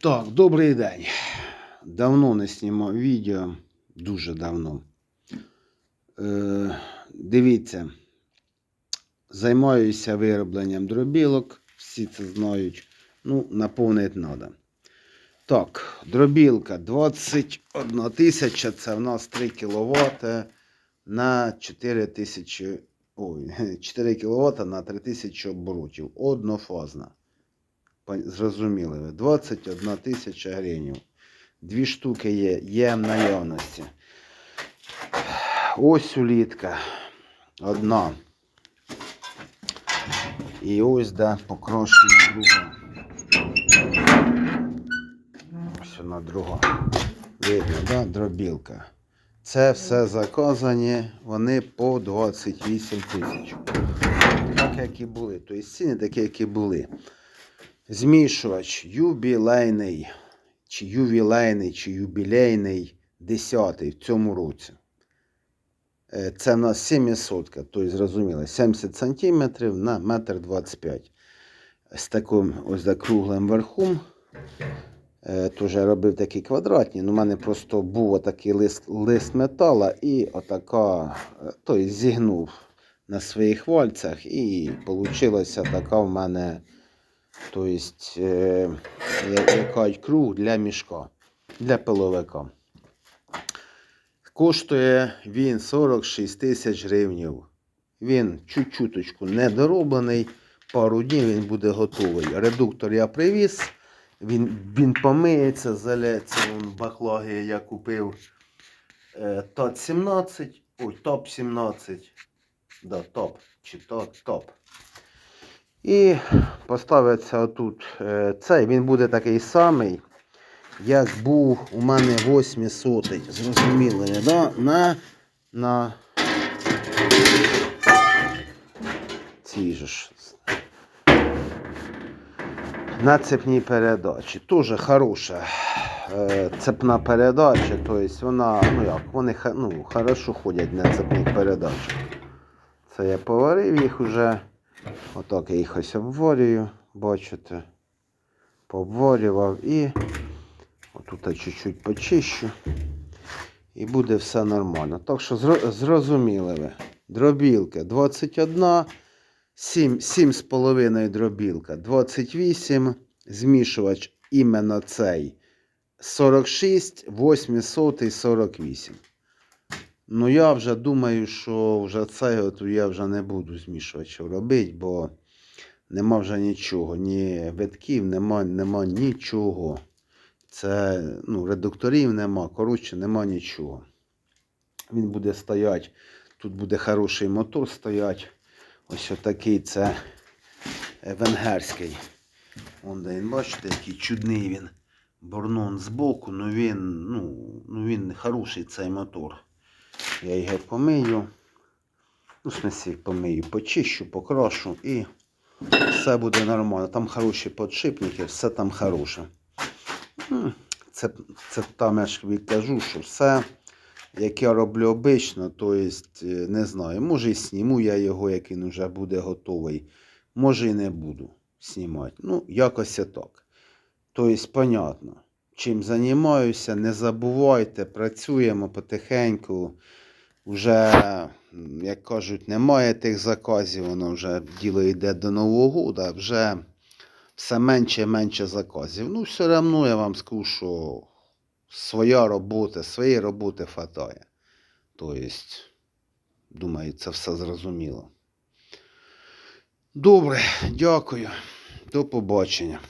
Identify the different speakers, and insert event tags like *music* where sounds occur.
Speaker 1: Так, добрий день. Давно не знімав відео, дуже давно. Е, дивіться, займаюся виробленням дробілок, всі це знають. Ну, наповнити треба. Так, дробілка 21 тисяча, це в нас 3 кВт на 4 тисячі. Ой, *laughs* 4 кВт на 3000 оборотів. Однофазна. Зрозуміли ви. 21 тисяча гривень. Дві штуки є, є в наявності. Ось улітка. Одна. І ось да, покрошена друга. Ось вона друга. Видно, да? дробілка. Це все заказані, вони по 28 тисяч. Так, як і були. Тобто ціни такі, як і були. Змішувач юбілейний, чи ювілейний, чи юбілейний 10 в цьому році. Е, Це в нас 700, тобто зрозуміло, 70 см на 1,25 м. З таким ось закруглим верхом. Е, робив такі квадратні. Ну, у мене просто був отакий лист, лист метала і отака, тобто зігнув на своїх вальцях, і вийшла така в мене тобто, е, я- яка круг для мішка, для пиловика. Коштує він 46 тисяч гривень. Він чуть-чуточку недороблений. Пару днів він буде готовий. Редуктор я привіз. Він, він помиється, заляться. Вон баклаги я купив е, ТОТ 17. Ой, ТОП 17. Да, топ. Чи то топ. І поставиться отут е, цей. Він буде такий самий, як був у мене 800. Зрозуміло, не, да? На, на цій ж на цепній передачі. Дуже хороша е, цепна передача. Тобто вона, ну як, вони ну, хорошо ходять на цепних передачах. Це я поварив їх уже. Отак я їх ось бачите. Пообварював і отут чуть-чуть почищу. І буде все нормально. Так що зро- зрозуміли ви. Дробілка 21, 7, 7,5 дробілка 28, змішувач іменно цей 46, 800 48. Ну я вже думаю, що вже це от я вже не буду змішувачів робити, бо нема вже нічого, ні витків, нема, нема нічого. Це ну, редукторів нема, коротше, нема нічого. Він буде стояти, тут буде хороший мотор стояти. Ось отакий це венгерський. Де він, бачите, який чудний він. Борнон збоку, ну він, ну, ну він хороший цей мотор. Я його помию. Ну, в смысле, помию, почищу, покрашу і все буде нормально. Там хороші подшипники, все там хороше. Це, це там я ж кажу, що все, як я роблю обично, то есть, е, не знаю, може і сніму я його, як він вже буде готовий. Може і не буду знімати. Ну, якось і так. Тобто, понятно, чим займаюся, не забувайте, працюємо потихеньку. Вже, як кажуть, немає тих заказів, воно вже діло йде до Нового года, вже все менше і менше заказів. Ну, все одно я вам скажу, що своя робота, своєї роботи хватає. Тобто, думаю, це все зрозуміло. Добре, дякую. До побачення.